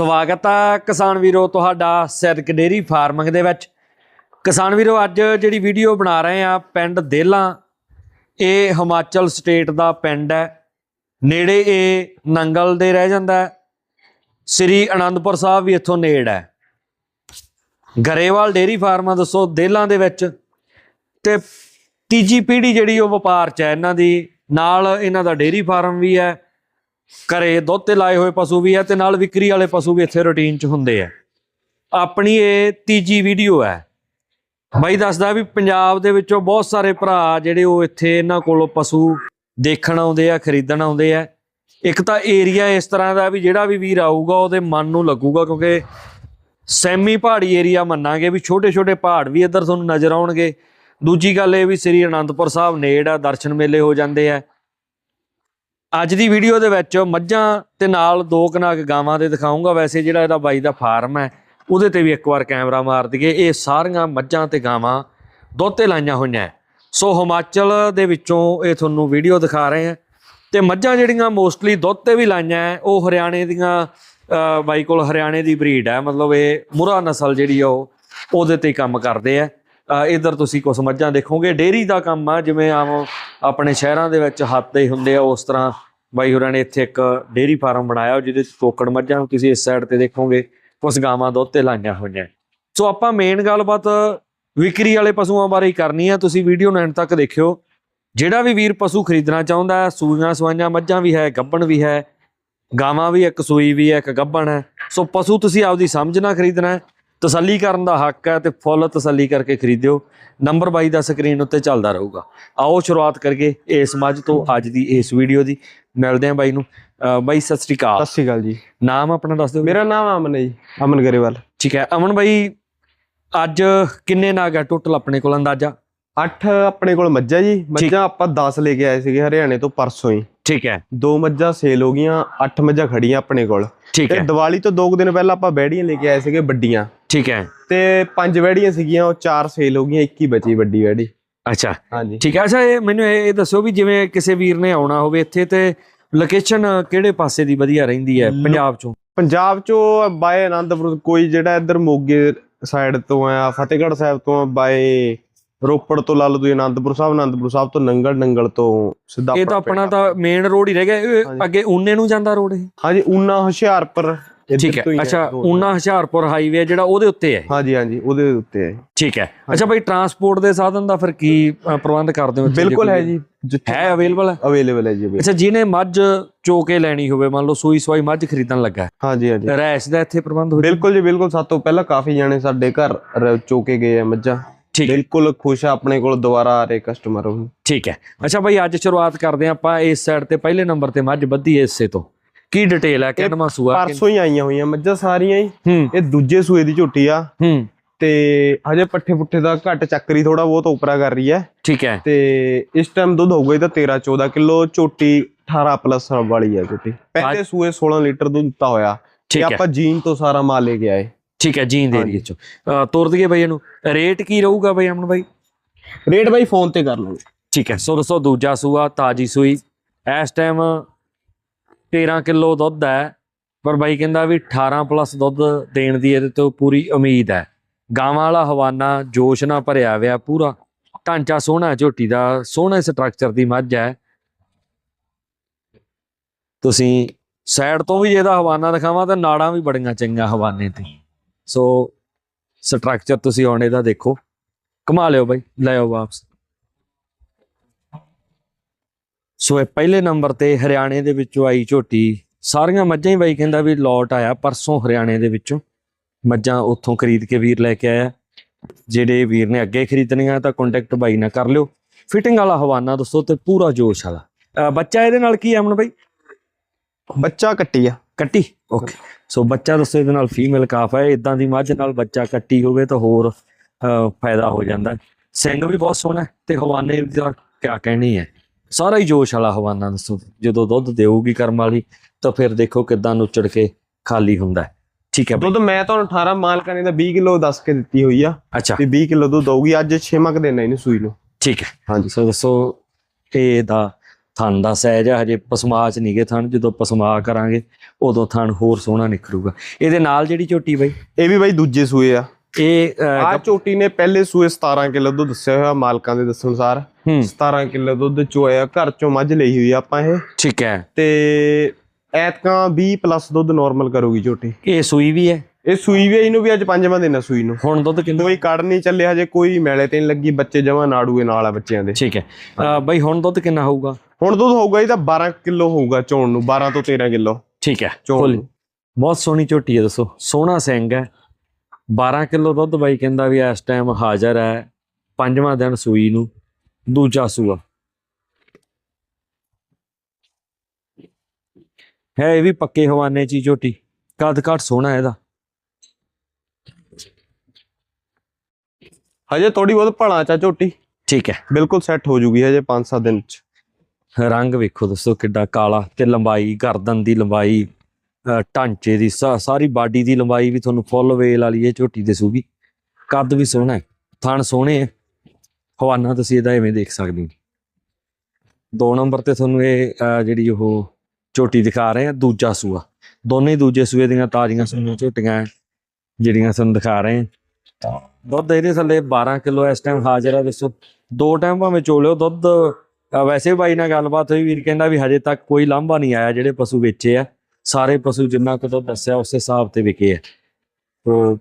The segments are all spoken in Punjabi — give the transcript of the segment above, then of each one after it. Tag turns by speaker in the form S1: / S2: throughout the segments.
S1: ਸਵਾਗਤ ਹੈ ਕਿਸਾਨ ਵੀਰੋ ਤੁਹਾਡਾ ਸਿਰਕ ਡੇਰੀ ਫਾਰਮਿੰਗ ਦੇ ਵਿੱਚ। ਕਿਸਾਨ ਵੀਰੋ, ਅੱਜ ਜਿਹੜੀ ਵੀਡੀਓ ਬਣਾ ਰਹੇ ਆ ਪਿੰਡ ਦੇਲਾ, ਇਹ ਹਿਮਾਚਲ ਸਟੇਟ ਦਾ ਪਿੰਡ ਹੈ। ਨੇੜੇ ਇਹ ਨੰਗਲ ਦੇ ਰਹਿ ਜਾਂਦਾ ਸ੍ਰੀ ਅਨੰਦਪੁਰ ਸਾਹਿਬ ਵੀ ਇੱਥੋਂ ਨੇੜ ਹੈ। ਗਰੇਵਾਲ ਡੇਰੀ ਫਾਰਮਾਂ ਦੱਸੋ ਦੇਲਾਂ ਦੇ ਵਿੱਚ। ਤੇ ਤੀਜੀ ਪੀੜ੍ਹੀ ਜਿਹੜੀ ਉਹ ਵਪਾਰ ਚ ਹੈ, ਇਹਨਾਂ ਦੀ, ਨਾਲ ਇਹਨਾਂ ਦਾ ਡੇਰੀ ਫਾਰਮ ਵੀ ਹੈ। ਘਰੇ ਦੁੱਧ ਤੇ ਲਾਏ ਹੋਏ ਪਸ਼ੂ ਵੀ ਹੈ ਤੇ ਨਾਲ ਵਿਕਰੀ ਵਾਲੇ ਪਸ਼ੂ ਵੀ ਇੱਥੇ ਰੂਟੀਨ ਚ ਹੁੰਦੇ ਆ। ਆਪਣੀ ਇਹ ਤੀਜੀ ਵੀਡੀਓ ਹੈ। ਬਾਈ ਦੱਸਦਾ ਵੀ ਪੰਜਾਬ ਦੇ ਵਿੱਚੋਂ ਬਹੁਤ ਸਾਰੇ ਭਰਾ ਜਿਹੜੇ ਉਹ ਇੱਥੇ ਇਹਨਾਂ ਕੋਲੋਂ ਪਸ਼ੂ ਦੇਖਣ ਆਉਂਦੇ ਆ, ਖਰੀਦਣ ਆਉਂਦੇ ਆ। ਇੱਕ ਤਾਂ ਏਰੀਆ ਇਸ ਤਰ੍ਹਾਂ ਦਾ ਵੀ ਜਿਹੜਾ ਵੀ ਵੀਰ ਆਊਗਾ, ਉਹਦੇ ਮਨ ਨੂੰ ਲੱਗੂਗਾ ਕਿਉਂਕਿ ਸੈਮੀ ਪਹਾੜੀ ਏਰੀਆ ਮੰਨਾਂਗੇ ਵੀ ਛੋਟੇ ਛੋਟੇ ਪਹਾੜ ਵੀ ਇੱਧਰ ਤੁਹਾਨੂੰ ਨਜ਼ਰ ਆਉਣਗੇ। ਦੂਜੀ ਗੱਲ ਇਹ ਵੀ ਸ੍ਰੀ ਅਨੰਦਪੁਰ ਸਾਹਿਬ ਨੇੜ ਆ, ਦਰਸ਼ਨ ਮੇਲੇ ਹੋ ਜਾਂਦੇ ਆ। ਅੱਜ ਦੀ ਵੀਡੀਓ ਦੇ ਵਿੱਚ ਮੱਝਾਂ ਤੇ ਨਾਲ ਦੋ ਕਨਾਕ ਗਾਵਾਂ ਦੇ ਦਿਖਾਉਂਗਾ। ਵੈਸੇ ਜਿਹੜਾ ਇਹਦਾ ਬਾਈ ਦਾ ਫਾਰਮ ਹੈ ਉਹਦੇ ਤੇ ਵੀ ਇੱਕ ਵਾਰ ਕੈਮਰਾ ਮਾਰ ਦਈਏ। ਇਹ ਸਾਰੀਆਂ ਮੱਝਾਂ ਤੇ ਗਾਵਾਂ ਦੁੱਧ ਤੇ ਲਾਈਆਂ ਹੋਈਆਂ ਸੋ ਹਿਮਾਚਲ ਦੇ ਵਿੱਚੋਂ ਇਹ ਤੁਹਾਨੂੰ ਵੀਡੀਓ ਦਿਖਾ ਰਹੇ ਹਾਂ। ਤੇ ਮੱਝਾਂ ਜਿਹੜੀਆਂ ਮੋਸਟਲੀ ਦੁੱਧ ਤੇ ਵੀ ਲਾਈਆਂ ਹੈ, ਉਹ ਹਰਿਆਣੇ ਦੀਆਂ ਬਾਈ ਕੋਲ ਹਰਿਆਣੇ ਦੀ ਬਰੀਡ ਹੈ। ਮਤਲਬ ਇਹ ਮੁਰਾ ਨਸਲ ਜਿਹੜੀ ਆ ਉਹ ਉਹਦੇ ਤੇ ਕੰਮ ਕਰਦੇ ਆ। ਇੱਧਰ ਤੁਸੀਂ ਕੁਝ ਮੱਝਾਂ ਦੇਖੋਗੇ। ਡੇਰੀ ਦਾ ਕੰਮ ਆ, ਜਿਵੇਂ ਆਮ ਆਪਣੇ ਸ਼ਹਿਰਾਂ ਦੇ ਵਿੱਚ ਹੱਥ ਹੁੰਦੇ ਆ, ਉਸ ਤਰ੍ਹਾਂ ਬਾਈ ਹੋਰਾਂ ਨੇ ਇੱਥੇ ਇੱਕ ਡੇਰੀ ਫਾਰਮ ਬਣਾਇਆ, ਜਿਹਦੇ ਚ ਤੋਕੜ ਮੱਝਾਂ ਤੁਸੀਂ ਇਸ ਸਾਈਡ ਤੇ ਦੇਖੋਗੇ ਕੁਝ ਗਾਵਾਂ ਦੁੱਧ ਤੇ ਲਾਈਆਂ ਹੋਈਆਂ। ਸੋ ਆਪਾਂ ਮੇਨ ਗੱਲਬਾਤ ਵਿਕਰੀ ਵਾਲੇ ਪਸ਼ੂਆਂ ਬਾਰੇ ਹੀ ਕਰਨੀ ਆ। ਤੁਸੀਂ ਵੀਡੀਓ ਨੂੰ ਐਂਡ ਤੱਕ ਦੇਖਿਓ। ਜਿਹੜਾ ਵੀ ਵੀਰ ਪਸ਼ੂ ਖਰੀਦਣਾ ਚਾਹੁੰਦਾ ਹੈ, ਸੂਈਆਂ ਸਵਾਈਆਂ ਮੱਝਾਂ ਵੀ ਹੈ, ਗੱਬਣ ਵੀ ਹੈ, ਗਾਵਾਂ ਵੀ ਇੱਕ ਸੂਈ ਵੀ ਹੈ, ਇੱਕ ਗੱਬਣ ਹੈ। ਸੋ ਪਸ਼ੂ ਤੁਸੀਂ ਆਪਦੀ ਸਮਝ ਨਾਲ ਖਰੀਦਣਾ ਹੈ। ਤਸੱਲੀ ਕਰਨ ਦਾ ਹੱਕ ਹੈ ਤੇ ਫੁੱਲ ਤਸੱਲੀ ਕਰਕੇ ਖਰੀਦਿਓ। ਨੰਬਰ 22 ਦਾ ਸਕਰੀਨ ਉੱਤੇ ਚੱਲਦਾ ਰਹੂਗਾ। ਆਓ ਸ਼ੁਰੂਆਤ ਕਰੀਏ ਇਸ ਮੱਝ ਤੋਂ ਅੱਜ ਦੀ ਇਸ ਵੀਡੀਓ ਦੀ। ਮਿਲਦੇ ਹਾਂ ਬਾਈ ਨੂੰ। ਬਾਈ ਸਤਿ ਸ੍ਰੀ ਅਕਾਲ।
S2: ਸਤਿ ਸ਼੍ਰੀ ਅਕਾਲ ਜੀ।
S1: ਨਾਮ ਆਪਣਾ ਦੱਸ ਦਿਓ।
S2: ਮੇਰਾ ਨਾਮ ਅਮਨ ਹੈ ਜੀ ਅਮਨ ਗਰੇਵਾਲ।
S1: ਠੀਕ ਹੈ। ਅਮਨ ਬਾਈ ਅੱਜ ਕਿੰਨੇ ਨਾਗ ਹੈ ਟੋਟਲ ਆਪਣੇ ਕੋਲ ਅੰਦਾਜ਼ਾ?
S2: 8 ਆਪਣੇ ਕੋਲ ਮੱਝਾਂ ਜੀ। ਮੱਝਾਂ ਆਪਾਂ 10 ਲੈ ਕੇ ਆਏ ਸੀਗੇ ਹਰਿਆਣੇ ਤੋਂ ਪਰਸੋਂ ਹੀ।
S1: ਠੀਕ ਹੈ।
S2: ਦੋ ਮੱਝਾਂ ਸੇਲ ਹੋ ਗਈਆਂ 8 ਮੱਝਾਂ ਖੜੀਆਂ ਆਪਣੇ ਕੋਲ।
S1: ਠੀਕ
S2: ਤੇ
S1: ਹੈ।
S2: ਦੀਵਾਲੀ ਤੋਂ 2 ਦਿਨ ਪਹਿਲਾਂ ਆਪਾਂ ਬੈੜੀਆਂ ਲੈ ਕੇ ਆਏ ਸੀਗੇ ਵੱਡੀਆਂ।
S1: ਠੀਕ ਹੈ।
S2: ਤੇ ਪੰਜ ਬੈੜੀਆਂ ਸੀਗੀਆਂ ਉਹ ਚਾਰ ਸੇਲ ਹੋ ਗਈਆਂ 21 ਬਚੀ ਵੱਡੀ ਬੈੜੀ
S1: ਅੱਛਾ।
S2: ਹਾਂਜੀ।
S1: ਠੀਕ ਹੈ ਅੱਛਾ ਇਹ ਮੈਨੂੰ ਇਹ ਦੱਸੋ ਵੀ ਜਿਵੇਂ ਕਿਸੇ ਵੀਰ ਨੇ ਆਉਣਾ ਹੋਵੇ ਇੱਥੇ ਤੇ ਲੋਕੇਸ਼ਨ ਕਿਹੜੇ ਪਾਸੇ ਦੀ ਵਧੀਆ ਰਹਿੰਦੀ ਹੈ ਪੰਜਾਬ ਚੋਂ?
S2: ਪੰਜਾਬ ਚੋਂ ਬਾਏ ਆਨੰਦਪੁਰ ਕੋਈ ਜਿਹੜਾ ਇੱਧਰ ਮੋਗੇ ਸਾਈਡ ਤੋਂ ਆ ਫਤਿਹਗੜ੍ਹ ਸਾਹਿਬ ਤੋਂ ਬਾਏ ਰੋਪੜ ਤੋਂ ਲਾ ਲਓ ਤੁਸੀਂ ਆਨੰਦਪੁਰ ਸਾਹਿਬ ਆਨੰਦਪੁਰ ਸਾਹਿਬ ਤੋਂ ਨੰਗਲ ਨੰਗਲ ਤੋਂ ਸਿੱਧਾ
S1: ਇਹ ਤਾਂ ਆਪਣਾ ਤਾਂ ਮੇਨ ਰੋਡ ਹੀ ਰਹਿ ਗਿਆ। ਅੱਗੇ ਊਨੇ ਨੂੰ ਜਾਂਦਾ ਰੋਡ ਇਹ?
S2: ਹਾਂਜੀ ਊਨਾ ਹੁਸ਼ਿਆਰਪੁਰ।
S1: ਠੀਕ
S2: ਹੀ।
S1: ਅੱਛਾ ਊਨਾ ਹੁਸ਼ਿਆਰਪੁਰ ਹਾਈਵੇ ਜਿਹੜਾ ਉਹਦੇ ਉੱਤੇ ਹੈ
S2: ਹਾਂਜੀ ਹਾਂਜੀ ਉਹਦੇ ਉੱਤੇ ਹੈ।
S1: ਠੀਕ ਹੈ। ਅੱਛਾ ਭਾਈ ਟਰਾਂਸਪੋਰਟ ਦੇ ਸਾਧਨ ਦਾ ਫਿਰ ਕੀ ਪ੍ਰਬੰਧ ਕਰਦੇ ਹੋ
S2: ਬਿਲਕੁਲ ਹੈ ਜੀ।
S1: ਹੈ ਅਵੇਲੇਬਲ ਹੈ?
S2: ਅਵੇਲੇਬਲ ਹੈ ਜੀ।
S1: ਅੱਛਾ ਜਿਹਨੇ ਮੱਝ ਚੋ ਕੇ ਲੈਣੀ ਹੋਵੇ ਮੰਨ ਲਓ ਸੂਈ ਸਵਾਈ ਮੱਝ ਖਰੀਦਣ ਲੱਗਾ
S2: ਹਾਂਜੀ ਹਾਂਜੀ।
S1: ਰੈਸ਼ ਦਾ ਇੱਥੇ ਪ੍ਰਬੰਧ ਹੋ
S2: ਬਿਲਕੁਲ ਜੀ ਬਿਲਕੁਲ। ਸਾਡੇ ਤੋਂ ਪਹਿਲਾਂ ਕਾਫੀ ਜਾਣੇ ਸਾਡੇ ਘਰ ਚੋਕੇ ਗਏ ਆ ਮੱਝਾਂ। ਬਿਲਕੁਲ ਖੁਸ਼ ਆ ਆਪਣੇ ਕੋਲ ਦੁਬਾਰਾ ਆ ਰਹੇ ਕਸਟਮਰ ਉਹ।
S1: ਠੀਕ ਹੈ। ਅੱਛਾ ਭਾਈ ਅੱਜ ਸ਼ੁਰੂਆਤ ਕਰਦੇ ਆਪਾਂ ਇਸ ਸਾਈਡ ਤੇ ਪਹਿਲੇ ਨੰਬਰ ਤੇ ਮੱਝ ਬੱਧੀ ਹੈ ਇਸੇ ਤੋਂ। ਕੀ ਡਿਟੇਲ ਹੈ ਕਿੰਨਵਾਂ ਸੂਆ
S2: ਪਰਸੋਂ ਹੀ ਆਈਆਂ ਹੋਈਆਂ ਮੱਝਾਂ ਸਾਰੀਆਂ ਹੀ।
S1: ਹੂੰ।
S2: ਇਹ ਦੂਜੇ ਸੂਏ ਦੀ ਝੋਟੀ ਆ।
S1: ਹੂੰ।
S2: ਤੇ ਹਜੇ ਪੱਠੇ ਪੁੱਠੇ ਦਾ ਘੱਟ ਚੱਕਰੀ ਥੋੜਾ ਬਹੁਤ ਉਪਰਾ ਕਰ ਰਹੀ ਹੈ।
S1: ਠੀਕ ਹੈ।
S2: ਤੇ ਇਸ ਟਾਈਮ ਦੁੱਧ ਹੋਊਗਾ ਇਹਦਾ 13 14 ਕਿਲੋ ਝੋਟੀ 18 ਪਲੱਸ ਵਾਲੀ ਆ ਝੋਟੀ। ਪਹਿਲੇ ਸੂਏ 16 ਲੀਟਰ ਦੁੱਧ ਦਿੱਤਾ ਹੋਇਆ। ਤੇ
S1: ਠੀਕ ਹੈ।
S2: ਆਪਾਂ ਜੀਨ ਤੋਂ ਸਾਰਾ ਮਾਲ ਲੈ ਕੇ ਆਏ।
S1: ਠੀਕ ਹੈ ਜੀਨ ਦੇ। ਏਰੀਏ ਚੋਂ ਤੋਰ ਦਈਏ ਬਾਈ ਇਹਨੂੰ। ਰੇਟ ਕੀ ਰਹੂਗਾ ਬਾਈ ਅਮਨ ਬਾਈ?
S2: ਰੇਟ ਬਾਈ ਫੋਨ ਤੇ ਕਰ ਲਾਂਗੇ
S1: ਠੀਕ ਹੈ ਸੋ ਦੋਸਤੋ ਦੂਜਾ ਸੂਆ ਤਾਜੀ ਸੂਈ। ਇਸ ਟਾਈਮ 13 ਕਿਲੋ ਦੁੱਧ ਹੈ, ਪਰ ਬਾਈ ਕਹਿੰਦਾ ਵੀ 18 ਪਲੱਸ ਦੁੱਧ ਦੇਣ ਦੀ ਇਹਦੇ ਤੋਂ ਪੂਰੀ ਉਮੀਦ ਹੈ। ਗਾਵਾਂ ਵਾਲਾ ਹਵਾਨਾ ਜੋਸ਼ ਨਾਲ ਭਰਿਆ ਹੋਇਆ ਪੂਰਾ, ਢਾਂਚਾ ਸੋਹਣਾ ਝੋਟੀ ਦਾ ਸੋਹਣੇ ਸਟਰਕਚਰ ਦੀ ਮੱਝ ਹੈ। ਤੁਸੀਂ ਸਾਈਡ ਤੋਂ ਵੀ ਜੇ ਇਹਦਾ ਹਵਾਨਾ ਦਿਖਾਵਾਂ ਤਾਂ ਨਾੜਾਂ ਵੀ ਬੜੀਆਂ ਚੰਗੀਆਂ ਹਵਾਨੇ ਤੇ। ਸੋ ਸਟਰਕਚਰ ਤੁਸੀਂ ਹੁਣ ਇਹਦਾ ਦੇਖੋ। ਕਮਾ ਲਿਓ ਬਾਈ, ਲੈ ਆਓ ਵਾਪਸ। ਸੋ ਇਹ ਪਹਿਲੇ ਨੰਬਰ ਤੇ ਹਰਿਆਣੇ ਦੇ ਵਿੱਚੋਂ ਆਈ ਝੋਟੀ। ਸਾਰੀਆਂ ਮੱਝਾਂ ਹੀ ਬਾਈ ਕਹਿੰਦਾ ਵੀ ਲੋਟ ਆਇਆ ਪਰਸੋਂ ਹਰਿਆਣੇ ਦੇ ਵਿੱਚੋਂ। ਮੱਝਾਂ ਉੱਥੋਂ ਖਰੀਦ ਕੇ ਵੀਰ ਲੈ ਕੇ ਆਇਆ। ਜਿਹੜੇ ਵੀਰ ਨੇ ਅੱਗੇ ਖਰੀਦਣੀਆਂ ਤਾਂ ਕੰਟੈਕਟ ਬਾਈ ਨਾਲ ਕਰ ਲਿਓ। ਫਿਟਿੰਗ ਵਾਲਾ ਹਵਾਨਾ ਦੋਸਤੋ ਤੇ ਪੂਰਾ ਜੋਸ਼ ਵਾਲਾ। ਬੱਚਾ ਇਹਦੇ ਨਾਲ ਕੀ ਅਮਨ ਬਾਈ?
S2: ਬੱਚਾ ਕੱਟੀ ਆ।
S1: ਕੱਟੀ? ਓਕੇ ਸੋ ਬੱਚਾ ਦੱਸੋ ਇਹਦੇ ਨਾਲ ਫੀਮੇਲ ਕਾਫ ਹੈ ਇਦਾਂ ਦੀ ਮੱਝ ਨਾਲ ਬੱਚਾ ਕੱਟੀ ਹੋਵੇ ਤਾਂ ਹੋਰ ਫਾਇਦਾ ਹੋ ਜਾਂਦਾ। ਸਿੰਘ ਵੀ ਬਹੁਤ ਸੋਹਣਾ ਤੇ ਹਵਾਨੇ ਦਾ ਕਿਆ ਕਹਿਣੀ ਹੈ। ਸਾਰਾ ਹੀ ਜੋਸ਼ ਵਾਲਾ ਹਵਾਨਾ ਦੱਸੋ ਜਦੋਂ ਦੁੱਧ ਦੇਊਗੀ ਕਰਮ ਵਾਲੀ ਤਾਂ ਫਿਰ ਦੇਖੋ ਕਿਦਾਂ ਨੁੱਚੜ ਕੇ ਖਾਲੀ ਹੁੰਦਾ ਹੈ। ਠੀਕ ਹੈ
S2: ਦੁੱਧ ਮੈਂ ਤੁਹਾਨੂੰ 18 ਮਾਲਕਾਂ ਨੇ ਦਾ 20 ਕਿਲੋ ਦੱਸ ਕੇ ਦਿੱਤੀ ਹੋਈ ਆ।
S1: ਅੱਛਾ।
S2: ਤੇ 20 ਕਿਲੋ ਦੁੱਧ ਦਊਗੀ ਅੱਜ 6 ਮਕ ਆ ਇਹਨੂੰ ਸੂਈ ਨੂੰ।
S1: ਠੀਕ ਹੈ।
S2: ਹਾਂਜੀ।
S1: ਸੋ ਦੱਸੋ ਇਹ ਦਾ ਥਣ ਦਾ ਸਹਿਜ ਆ ਹਜੇ ਪਸਮਾ ਚ ਨਹੀਂਗੇ ਥਣ ਜਦੋਂ ਪਸਮਾ ਕਰਾਂਗੇ ਉਦੋਂ ਥਣ ਹੋਰ ਸੋਹਣਾ ਨਿਖਰੂਗਾ। ਇਹਦੇ ਨਾਲ ਜਿਹੜੀ ਝੋਟੀ ਬਾਈ?
S2: ਇਹ ਵੀ ਬਾਈ ਦੂਜੇ ਸੂਏ ਆ।
S1: ਇਹ
S2: ਆ ਝੋਟੀ ਨੇ ਪਹਿਲੇ ਸੂਏ 17 ਕਿਲੋ ਦੁੱਧ ਦੱਸਿਆ ਹੋਇਆ ਮਾਲਕਾਂ ਦੇ ਦੱਸਣ ਅਨੁਸਾਰ। 17 ਕਿਲੋ ਦੁੱਧ ਚੋਇਆ ਘਰ ਚੋਂ ਮੱਝ ਲਈ ਹੋਈ ਆਪਾਂ ਇਹ।
S1: ਠੀਕ ਹੈ।
S2: ਤੇ ਐਤਕਾਂ 20 ਪਲੱਸ ਦੁੱਧ ਨਾਰਮਲ ਕਰੂਗੀ ਝੋਟੀ।
S1: ਇਹ ਸੂਈ ਵੀ ਹੈ?
S2: ਇਹ ਸੂਈ ਵੀ ਇਹਨੂੰ ਵੀ ਅੱਜ ਪੰਜਵਾਂ ਦਿਨ ਆ ਸੂਈ ਨੂੰ।
S1: ਹੁਣ ਦੁੱਧ ਕਿੰਨਾ?
S2: ਕੋਈ ਕੜ ਨਹੀਂ ਚੱਲੇ ਹਜੇ ਕੋਈ ਮੈਲੇ ਤੇ ਨਹੀਂ ਲੱਗੀ ਬੱਚੇ ਜਮਾ ਨਾੜੂਏ ਨਾਲ ਆ ਬੱਚਿਆਂ ਦੇ।
S1: ਠੀਕ ਹੈ। ਬਾਈ ਹੁਣ ਦੁੱਧ ਕਿੰਨਾ ਹੋਊਗਾ?
S2: ਹੁਣ ਦੁੱਧ ਹੋਊਗਾ ਇਹਦਾ 12 ਕਿਲੋ ਹੋਊਗਾ ਚੋਣ ਨੂੰ 12 ਤੋਂ 13 ਕਿਲੋ।
S1: ਠੀਕ ਹੈ
S2: ਚੋਣ।
S1: ਬਹੁਤ ਸੋਹਣੀ ਝੋਟੀ ਹੈ ਦੱਸੋ। ਸੋਹਣਾ ਸਿੰਘ ਹੈ। 12 ਕਿਲੋ ਦੁੱਧ ਬਾਈ ਕਹਿੰਦਾ ਵੀ ਇਸ ਟਾਈਮ ਹਾਜ਼ਰ ਹੈ ਪੰਜਵਾਂ ਦਿਨ ਸੂਈ ਨੂੰ। ਦੂਜਾ ਸੂਆ। ਹੈ ਇਹ ਵੀ ਪੱਕੇ ਹਵਾਨੇ ਚ ਹੀ ਝੋਟੀ। ਕੱਦ ਘੱਟ ਸੋਹਣਾ ਇਹਦਾ।
S2: ਹਜੇ ਥੋੜੀ ਬਹੁਤ ਭਲਾ ਚਾ ਝੋਟੀ।
S1: ਠੀਕ ਹੈ।
S2: ਬਿਲਕੁਲ ਸੈੱਟ ਹੋ ਜੂਗੀ ਹਜੇ 5-7 ਦਿਨ ਚ।
S1: ਰੰਗ ਵੇਖੋ ਦੋਸਤੋ ਕਿੱਡਾ ਕਾਲਾ ਤੇ ਲੰਬਾਈ ਗਰਦਨ ਦੀ ਲੰਬਾਈ ਢਾਂਚੇ ਦੀ ਸਾਰੀ ਬਾਡੀ ਦੀ ਲੰਬਾਈ ਵੀ ਤੁਹਾਨੂੰ ਫੁੱਲ ਵੇਲ ਵਾਲੀ ਇਹ ਝੋਟੀ ਦਿਸੂਗੀ। ਕੱਦ ਵੀ ਸੋਹਣਾ ਹੈ। ਥਣ ਸੋਹਣੇ ਹੈ। ਹਵਾਨਾ ਤੁਸੀਂ ਇਹਦਾ ਐਵੇਂ ਦੇਖ ਸਕਦੇ ਹੋ। ਦੋ ਨੰਬਰ ਤੇ ਤੁਹਾਨੂੰ ਇਹ ਜਿਹੜੀ ਉਹ ਝੋਟੀ ਦਿਖਾ ਰਹੇ ਆ, ਦੂਜਾ ਸੂਆ। ਦੋਨੇ ਦੂਜੇ ਸੂਏ ਦੀਆਂ ਤਾਜ਼ੀਆਂ ਸੂਈਆਂ ਝੋਟੀਆਂ ਜਿਹੜੀਆਂ ਤੁਹਾਨੂੰ ਦਿਖਾ ਰਹੇ ਆ। ਦੁੱਧ ਇਹਦੇ ਥੱਲੇ 12 ਕਿਲੋ ਇਸ ਟਾਈਮ ਹਾਜ਼ਰ ਆ, ਦੱਸੋ। ਦੋ ਟਾਈਮ ਭਾਵੇਂ ਚੋਲਿਓ ਦੁੱਧ ਵੈਸੇ ਬਾਈ ਨਾਲ ਗੱਲਬਾਤ ਹੋਈ, ਵੀਰ ਕਹਿੰਦਾ ਵੀ ਹਜੇ ਤੱਕ ਕੋਈ ਲਾਂਭਾ ਨਹੀਂ ਆਇਆ, ਜਿਹੜੇ ਪਸ਼ੂ ਵੇਚੇ ਆ। ਸਾਰੇ ਪਸ਼ੂ ਜਿੰਨਾ ਕੁ ਦੁੱਧ ਦੱਸਿਆ, ਉਸੇ ਹਿਸਾਬ ਤੇ ਵਿਕੇ ਆ।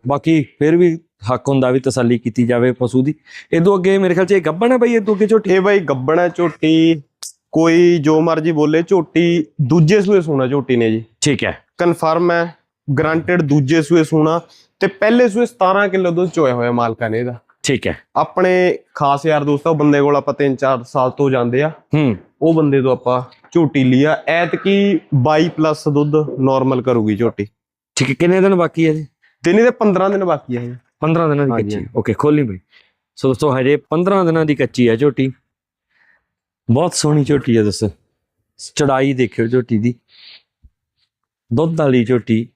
S1: ਬਾਕੀ ਫਿਰ ਵੀ ਹੱਕ ਹੁੰਦਾ ਵੀ ਤਸੱਲੀ ਕੀਤੀ ਜਾਵੇ ਪਸ਼ੂ ਦੀ। ਇਦੋਂ ਅੱਗੇ ਮੇਰੇ ਖਿਆਲ ਚ ਇਹ ਗੱਬਣ ਹੈ ਬਾਈ ਇਦੋਂ ਅੱਗੇ ਝੋਟੀ?
S2: ਇਹ ਬਾਈ ਗੱਬਣਾ ਝੋਟੀ। ਕੋਈ ਜੋ ਮਰਜ਼ੀ ਬੋਲੇ ਝੋਟੀ ਦੂਜੇ ਸੂਏ ਸੋਣਾ ਝੋਟੀ ਨੇ ਜੀ।
S1: ਠੀਕ ਹੈ।
S2: ਕਨਫਰਮ ਹੈ ਗਰੰਟਡ ਦੂਜੇ ਸੂਏ ਸੋਣਾ। ਤੇ ਪਹਿਲੇ ਸੂਏ 17 ਕਿਲੋ ਦੁੱਧ ਚੋਇਆ ਹੋਇਆ ਮਾਲਕਾਂ ਨੇ ਇਹਦਾ।
S1: ਠੀਕ ਹੈ।
S2: ਆਪਣੇ ਖਾਸ ਯਾਰ ਦੋਸਤ ਉਹ ਬੰਦੇ ਕੋਲ ਆਪਾਂ 3-4 ਸਾਲ ਤੋਂ ਜਾਂਦੇ ਆ।
S1: ਹੂੰ।
S2: ਉਹ ਬੰਦੇ ਤੋਂ ਆਪਾਂ ਝੋਟੀ ਲਿਆ ਐਤਕੀ 22 ਪਲੱਸ ਦੁੱਧ ਨਾਰਮਲ ਕਰੂਗੀ ਝੋਟੀ।
S1: ਠੀਕ ਹੈ ਕਿੰਨੇ ਦਿਨ ਬਾਕੀ ਹੈ ਜੀ?
S2: ਦਿਨੇ ਦੇ 15 ਦਿਨ ਬਾਕੀ ਹੈ
S1: 15 ਦਿਨਾਂ ਦੀ ਕੱਚੀ ਓਕੇ ਖੋਲੀ ਬਈ। ਸੋ ਦੋਸਤੋ ਹਜੇ 15 ਦਿਨਾਂ ਦੀ ਕੱਚੀ ਹੈ ਝੋਟੀ। ਬਹੁਤ ਸੋਹਣੀ ਝੋਟੀ ਹੈ ਦੱਸੋ। ਚੜਾਈ ਦੇਖਿਓ ਝੋਟੀ ਦੀ। ਦੁੱਧ ਵਾਲੀ ਝੋਟੀ।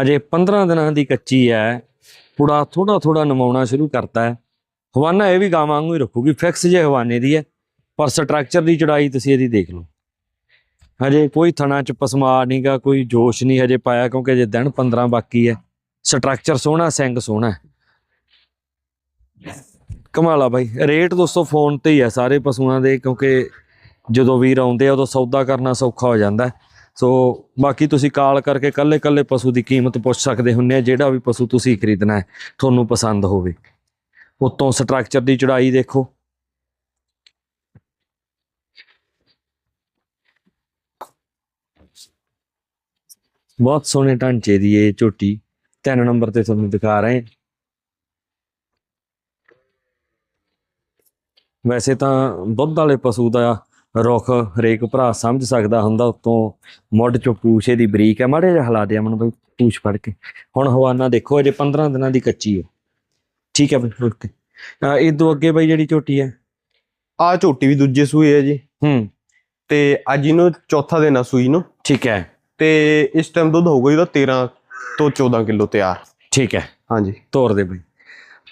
S1: ਹਜੇ 15 ਦਿਨਾਂ ਦੀ ਕੱਚੀ ਹੈ ਪੁੜਾ ਥੋੜਾ ਥੋੜਾ ਨਮਾਉਣਾ ਸ਼ੁਰੂ ਕਰਤਾ ਹੈ। ਹਵਾਨਾ ਇਹ ਵੀ ਗਾਂ ਵਾਂਗੂ ਹੀ ਰੱਖੂਗੀ। ਫਿਕਸ ਜੇ ਹਵਾਨੇ ਦੀ ਹੈ। ਪਰ ਸਟਰਕਚਰ ਦੀ ਚੜਾਈ ਤੁਸੀਂ ਇਹਦੀ ਦੇਖ ਲਓ। ਹਜੇ ਕੋਈ ਥਣਾ ਚ ਪਸਮਾ ਨਹੀਂਗਾ ਕੋਈ ਜੋਸ਼ ਨਹੀਂ ਹਜੇ ਪਾਇਆ, ਕਿਉਂਕਿ ਜੇ ਦਿਨ 15 ਬਾਕੀ ਹੈ ਸਟਰਕਚਰ ਸੋਹਣਾ, ਸਿੰਘ ਸੋਹਣਾ ਹੈ। ਬਾਈ। ਰੇਟ ਦੋਸਤੋ ਫੋਨ ਤੇ ਹੀ ਆ ਸਾਰੇ ਪਸ਼ੂਆਂ ਦੇ, ਕਿਉਂਕਿ ਜਦੋਂ ਵੀਰ ਆਉਂਦੇ ਆ, ਉਦੋਂ ਸੌਦਾ ਕਰਨਾ ਸੌਖਾ ਹੋ ਜਾਂਦਾ ਸੋ ਬਾਕੀ ਤੁਸੀਂ ਕਾਲ ਕਰਕੇ ਕੱਲੇ ਕੱਲੇ ਪਸ਼ੂ ਦੀ ਕੀਮਤ ਪੁੱਛ ਸਕਦੇ ਹੁੰਨੇ ਆ, ਜਿਹੜਾ ਵੀ ਪਸ਼ੂ ਤੁਸੀਂ ਖਰੀਦਣਾ ਹੈ ਤੁਹਾਨੂੰ ਪਸੰਦ ਹੋਵੇ। ਉਤੋਂ ਸਟਰਕਚਰ ਦੀ ਚੜਾਈ ਦੇਖੋ। ਬਹੁਤ ਸੋਹਣੇ ਢਾਂਚੇ ਦੀ ਇਹ ਝੋਟੀ। ਤਿੰਨ ਨੰਬਰ ਤੇ ਤੁਹਾਨੂੰ ਦਿਖਾ ਰਹੇ ਹਾਂ। ਵੈਸੇ ਤਾਂ ਦੁੱਧ ਵਾਲੇ ਪਸ਼ੂ ਦਾ ਰੁੱਖ ਹਰੇਕ ਭਰਾ ਸਮਝ ਸਕਦਾ ਹੁੰਦਾ ਉਤੋਂ ਮੁੱਢ ਚੋਂ ਪੂਛ ਇਹਦੀ ਬਰੀਕ ਹੈ। ਮਾੜੇ ਜਿਹਾ ਹਿਲਾ ਦੇ ਅਮਨ ਬਈ ਪੂਛ ਫੜ ਕੇ। ਹੁਣ ਹਵਾਨਾ ਦੇਖੋ ਅਜੇ 15 ਦਿਨਾਂ ਦੀ ਕੱਚੀ ਹੈ। ਠੀਕ ਹੈ ਬਈ ਓਕੇ। ਇਹ ਤੋਂ ਅੱਗੇ ਬਈ ਜਿਹੜੀ ਝੋਟੀ ਹੈ?
S2: ਆ ਝੋਟੀ ਵੀ ਦੂਜੇ ਸੂਏ ਹੈ ਜੀ।
S1: ਹੂੰ।
S2: ਤੇ ਅੱਜ ਇਹਨੂੰ ਚੌਥਾ ਦਿਨ ਆ ਸੂਈ ਨੂੰ।
S1: ਠੀਕ ਹੈ।
S2: ਤੇ ਇਸ ਟਾਈਮ ਦੁੱਧ ਹੋਊਗਾ ਇਹਦਾ 13 ਤੋਂ 14 ਕਿਲੋ ਤਿਆਰ।
S1: ਠੀਕ ਹੈ।
S2: ਹਾਂਜੀ।
S1: ਤੋਰ ਦੇ ਬਈ।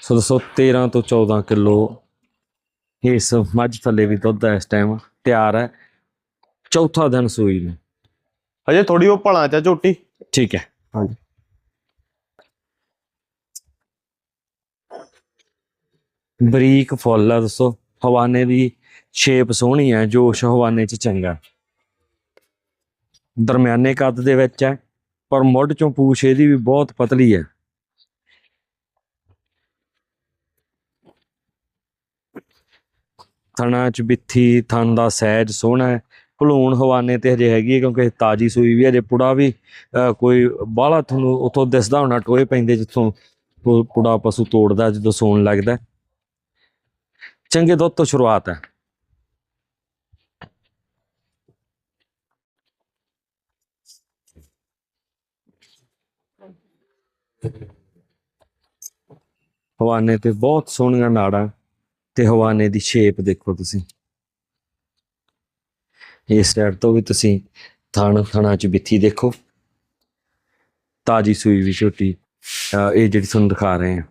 S1: ਸੋ ਦੱਸੋ 13 ਤੋਂ 14 ਕਿਲੋ ਇਸ ਮੱਝ ਥੱਲੇ ਵੀ ਦੁੱਧ ਹੈ ਇਸ ਟਾਈਮ ਤਿਆਰ ਹੈ। ਚੌਥਾ ਦਿਨ ਸੂਈ ਨੂੰ।
S2: ਹਜੇ ਥੋੜੀ ਉਹ ਭਲਾ ਚਾ ਝੋਟੀ।
S1: ਠੀਕ ਹੈ।
S2: ਹਾਂਜੀ।
S1: ਬਰੀਕ ਫੁੱਲ ਆ ਦੱਸੋ। ਹਵਾਨੇ ਦੀ ਸ਼ੇਪ ਸੋਹਣੀ ਹੈ ਜੋਸ਼ ਹਵਾਨੇ ਚ ਚੰਗਾ। ਦਰਮਿਆਨੇ ਕੱਦ ਦੇ ਵਿੱਚ ਹੈ ਪਰ ਮੁੱਢ ਚੋਂ ਪੂਛ ਇਹਦੀ ਵੀ ਬਹੁਤ ਪਤਲੀ ਹੈ। ਥਣਾ ਚ ਬਿੱਥੀ ਥਣ ਦਾ ਸਹਿਜ ਸੋਹਣਾ ਹੈ। ਭਲੂਣ ਹਵਾਨੇ ਤੇ ਹਜੇ ਹੈਗੀ ਹੈ ਕਿਉਂਕਿ ਤਾਜੀ ਸੂਈ ਵੀ ਹਜੇ ਪੁੜਾ ਵੀ ਅਹ, ਕੋਈ ਬਾਹਲਾ ਤੁਹਾਨੂੰ ਉਥੋਂ ਦਿਸਦਾ ਹੋਣਾ ਟੋਏ ਪੈਂਦੇ ਜਿੱਥੋਂ ਪੁੜਾ ਪਸ਼ੂ ਤੋੜਦਾ ਜਦੋਂ ਸੌਣ ਲੱਗਦਾ ਚੰਗੇ ਦੁੱਧ ਤੋਂ ਸ਼ੁਰੂਆਤ ਹੈ। ਹਵਾਨੇ ਤੇ ਬਹੁਤ ਸੋਹਣੀਆਂ ਨਾੜਾਂ ਤੇ ਹਵਾਨੇ ਦੀ ਸ਼ੇਪ ਦੇਖੋ ਤੁਸੀਂ। ਇਸ ਸਾਈਡ ਤੋਂ ਵੀ ਤੁਸੀਂ ਥਣ ਥਣਾ ਚ ਬਿੱਥੀ ਦੇਖੋ। ਤਾਜੀ ਸੂਈ ਵੀ ਅਹ ਇਹ ਜਿਹੜੀ ਤੁਹਾਨੂੰ ਦਿਖਾ ਰਹੇ ਹਾਂ।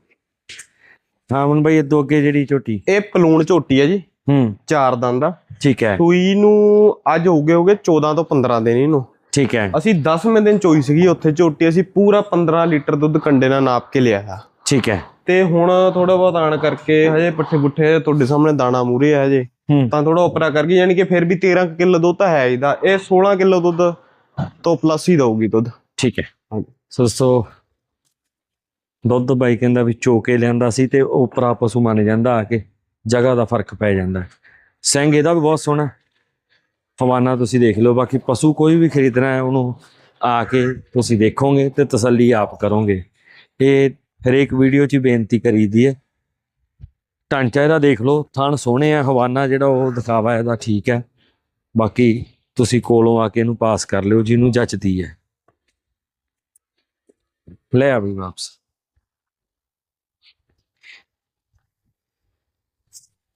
S1: ਹਾਂ ਮਨ ਭਾਈ ਇਦੋਂ ਅੱਗੇ ਜਿਹੜੀ ਝੋਟੀ।
S2: ਇਹ ਪਲੂਣ ਝੋਟੀ ਹੈ ਜੀ।
S1: ਹੂੰ।
S2: ਚਾਰ ਦੰਦ ਆ।
S1: ਠੀਕ ਹੈ।
S2: ਸੂਈ ਨੂੰ ਅੱਜ ਹੋ ਗਏ ਹੋਗੇ 14 ਤੋਂ 15 ਦਿਨ ਇਹਨੂੰ।
S1: ਠੀਕ ਹੈ।
S2: ਅਸੀਂ 10ਵੇਂ ਦਿਨ ਚੋਈ ਸੀਗੀ ਉੱਥੇ ਝੋਟੀ ਅਸੀਂ ਪੂਰਾ 15 ਲੀਟਰ ਦੁੱਧ ਕੰਡੇ ਨਾਲ ਨਾਪ ਕੇ ਲਿਆ ਆ।
S1: ਠੀਕ ਹੈ।
S2: ਤੇ ਹੁਣ ਥੋੜਾ ਬਹੁਤ ਆਣ ਕਰਕੇ ਹਜੇ ਪੱਠੇ ਪੁੱਠੇ ਤੁਹਾਡੇ ਸਾਹਮਣੇ ਦਾਣਾ ਮੂਰੇ ਆ ਹਜੇ। ਤਾਂ ਥੋੜਾ ਉਪਰਾ ਕਰ ਗਈ ਯਾਨੀ ਕਿ ਫਿਰ ਵੀ 13 ਕਿਲੋ ਦੁੱਧ ਤਾਂ ਹੈ ਇਹਦਾ ਇਹ 16 ਕਿਲੋ ਦੁੱਧ ਤੋਂ ਪਲੱਸ ਹੀ ਦਊਗੀ ਦੁੱਧ।
S1: ਠੀਕ ਹੈ। ਸੋ ਸੋ ਦੁੱਧ ਬਾਈ ਕਹਿੰਦਾ ਵੀ ਚੋਕੇ ਲਿਆਂਦਾ ਸੀ ਤੇ ਉਪਰਾ ਪਸ਼ੂ ਮੰਨ ਜਾਂਦਾ ਆ ਕੇ ਜਗ੍ਹਾ ਦਾ ਫ਼ਰਕ ਪੈ ਜਾਂਦਾ। ਸਿੰਘ ਇਹਦਾ ਵੀ ਬਹੁਤ ਸੋਹਣਾ। ਹਵਾਨਾ ਤੁਸੀਂ ਦੇਖ ਲਓ, ਬਾਕੀ ਪਸ਼ੂ ਕੋਈ ਵੀ ਖਰੀਦਣਾ ਹੈ, ਉਹਨੂੰ ਆ ਕੇ ਤੁਸੀਂ ਦੇਖੋਗੇ ਤੇ ਤਸੱਲੀ ਆਪ ਕਰੋਗੇ। ਇਹ ਹਰੇਕ ਵੀਡੀਓ 'ਚ ਹੀ ਬੇਨਤੀ ਕਰੀਦੀ ਹੈ। ਢਾਂਚਾ ਇਹਦਾ ਦੇਖ ਲਓ, ਥਣ ਸੋਹਣੇ ਆ, ਹਵਾਨਾ ਜਿਹੜਾ ਉਹ ਦਿਖਾਵਾ ਇਹਦਾ ਠੀਕ ਹੈ। ਬਾਕੀ ਤੁਸੀਂ ਕੋਲੋਂ ਆ ਕੇ ਇਹਨੂੰ ਪਾਸ ਕਰ ਲਿਓ, ਜਿਹਨੂੰ ਜੱਚਦੀ ਹੈ। ਲੈ ਆ ਵੀ ਵਾਪਸ।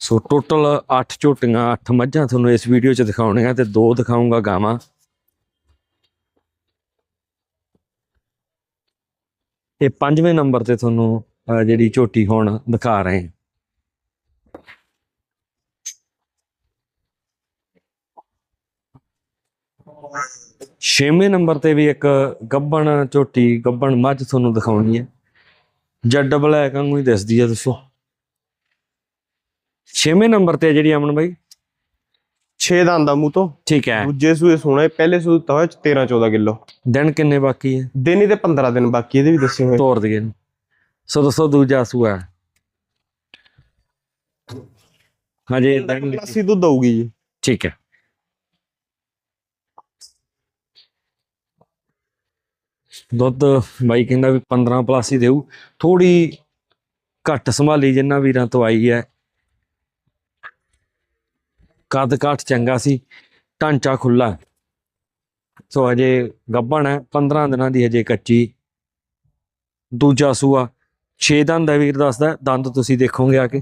S1: ਸੋ ਟੋਟਲ 8 ਝੋਟੀਆਂ 8 ਮੱਝਾਂ ਤੁਹਾਨੂੰ ਇਸ ਵੀਡੀਓ 'ਚ ਦਿਖਾਉਣੀਆਂ ਤੇ ਦੋ ਦਿਖਾਉਂਗਾ ਗਾਵਾਂ। ਇਹ ਪੰਜਵੇਂ ਨੰਬਰ ਤੇ ਤੁਹਾਨੂੰ ਜਿਹੜੀ ਝੋਟੀ ਹੁਣ ਦਿਖਾ ਰਹੇ ਹਾਂ। ਛੇਵੇਂ ਨੰਬਰ ਤੇ ਵੀ ਇੱਕ ਗੱਬਣ ਝੋਟੀ, ਗੱਬਣ ਮੱਝ ਤੁਹਾਨੂੰ ਦਿਖਾਉਣੀ ਹੈ। ਜੱਡ ਬਲੈਕ ਵਾਂਗੂ ਹੀ ਦਿਸਦੀ ਹੈ, ਦੱਸੋ। ਛੇਵੇਂ ਨੰਬਰ ਤੇ ਜਿਹੜੀ ਅਮਨ ਬਾਈ?
S2: 6 ਦੰਦ ਆ ਮੂੰਹ ਤੋਂ।
S1: ਠੀਕ ਹੈ।
S2: ਦੂਜੇ ਸੂਏ ਸੋਣਾ ਪਹਿਲੇ ਸੂਏ ਤਾਂ ਹੋਇਆ 13 14 ਕਿਲੋ।
S1: ਦਿਨ ਕਿੰਨੇ ਬਾਕੀ ਹੈ?
S2: ਦਿਨ ਹੀ ਤੇ 15 ਦਿਨ ਬਾਕੀ ਇਹਦੇ ਵੀ ਦੱਸੇ ਹੋਏ।
S1: ਤੋਰ ਦਈਏ। ਸੋ ਦੱਸੋ ਦੂਜਾ ਸੂਆ। ਹੈ। ਹਜੇ ਦਿਨ
S2: ਪਲੱਸ ਹੀ ਦੁੱਧ ਦਊਗੀ ਜੀ।
S1: ਠੀਕ ਹੈ। ਦੁੱਧ ਬਾਈ ਕਹਿੰਦਾ ਵੀ 15 ਪਲੱਸ ਹੀ ਦੇਊ। ਥੋੜੀ ਘੱਟ ਸੰਭਾਲੀ ਜਿੰਨਾ ਵੀਰਾਂ ਤੋਂ ਆਈ ਹੈ। ਕੱਦ ਕਾਠ ਚੰਗਾ ਸੀ, ਢਾਂਚਾ ਖੁੱਲਾ ਸੋ ਹਜੇ ਗੱਭਣ ਹੈ 15 ਦਿਨਾਂ ਦੀ ਹਜੇ ਕੱਚੀ। ਦੂਜਾ ਸੂਆ 6 ਦੰਦ ਹੈ ਵੀਰ, ਦੱਸਦਾ, ਦੰਦ ਤੁਸੀਂ ਦੇਖੋਗੇ ਆ ਕੇ।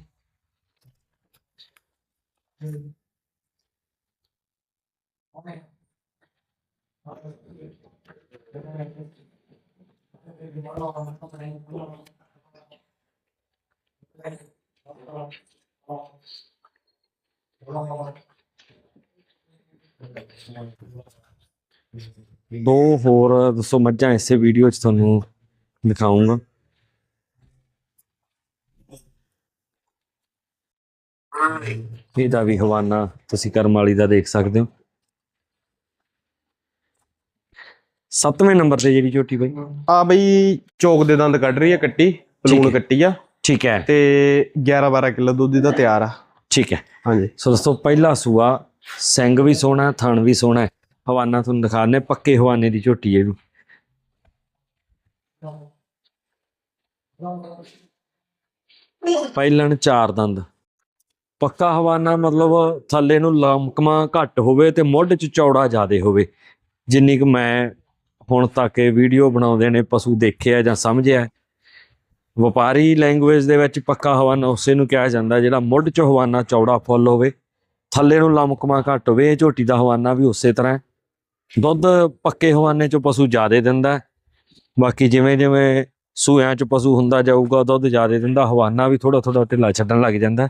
S1: ਦੋ ਹੋਰ ਦੱਸੋ ਮੱਝਾਂ ਇਸੇ ਵੀਡੀਓ 'ਚ ਤੁਹਾਨੂੰ ਦਿਖਾਉਂਗਾ ਇਹਦਾ ਵੀ ਹਵਾਨਾ ਤੁਸੀਂ ਕਰਮ ਵਾਲੀ ਦਾ ਦੇਖ ਸਕਦੇ ਹੋ। ਸੱਤਵੇਂ ਨੰਬਰ ਤੇ ਜਿਹੜੀ ਝੋਟੀ ਬਈ।
S2: ਆ ਬਈ ਚੌਕ ਦੇ ਦੰਦ ਕੱਢ ਰਹੀ ਹੈ ਕੱਟੀ
S1: ਹੈ।
S2: ਕੱਟੀ ਆ।
S1: ਠੀਕ ਹੈ।
S2: ਤੇ 11 12 ਕਿਲੋ ਦੁੱਧ ਦਾ ਤਿਆਰ ਆ।
S1: ਠੀਕ ਹੈ।
S2: ਹਾਂਜੀ।
S1: ਸੋ ਦੋਸਤੋ ਪਹਿਲਾ ਸੂਆ ਸਿੰਘ ਵੀ ਸੋਹਣਾ, ਥਣ ਵੀ ਸੋਹਣਾ ਹਵਾਨਾ ਤੁਹਾਨੂੰ ਦਿਖਾ ਦਿੰਦੇ ਪੱਕੇ ਹਵਾਨੇ ਦੀ ਝੋਟੀ ਹੈ ਇਹ ਪਹਿਲਣ ਚਾਰ ਦੰਦ। ਪੱਕਾ ਹਵਾਨਾ ਮਤਲਬ ਥੱਲੇ ਨੂੰ ਲੰਕਮਾ ਘੱਟ ਹੋਵੇ ਤੇ ਮੁੱਢ ਚ ਚੌੜਾ ਜ਼ਿਆਦਾ ਹੋਵੇ। ਜਿੰਨੀ ਕੁ ਮੈਂ ਹੁਣ ਤੱਕ ਇਹ ਵੀਡੀਓ ਬਣਾਉਂਦੇ ਨੇ, ਪਸ਼ੂ ਦੇਖਿਆ ਜਾਂ ਸਮਝਿਆ ਵਪਾਰੀ ਲੈਂਗੁਏਜ ਦੇ ਵਿੱਚ ਪੱਕਾ ਹਵਾਨਾ ਉਸੇ ਨੂੰ ਕਿਹਾ ਜਾਂਦਾ, ਜਿਹੜਾ ਮੁੱਢ ਚ ਹਵਾਨਾ ਚੌੜਾ ਫੁੱਲ ਹੋਵੇ। ਥੱਲੇ ਨੂੰ ਲੰਕਮਾ ਘੱਟ ਹੋਵੇ, ਇਹ ਝੋਟੀ ਦਾ ਹਵਾਨਾ ਵੀ ਉਸੇ ਤਰ੍ਹਾਂ ਦੁੱਧ ਪੱਕੇ ਹਵਾਨੇ 'ਚੋਂ ਪਸ਼ੂ ਜ਼ਿਆਦਾ ਦਿੰਦਾ ਬਾਕੀ ਜਿਵੇਂ ਜਿਵੇਂ ਸੂਆਂ ਚ ਪਸ਼ੂ ਹੁੰਦਾ ਜਾਊਗਾ, ਦੁੱਧ ਜ਼ਿਆਦਾ ਦਿੰਦਾ, ਹਵਾਨਾ ਵੀ ਥੋੜਾ ਥੋੜਾ ਢਿੱਲਾ ਛੱਡਣ ਲੱਗ ਜਾਂਦਾ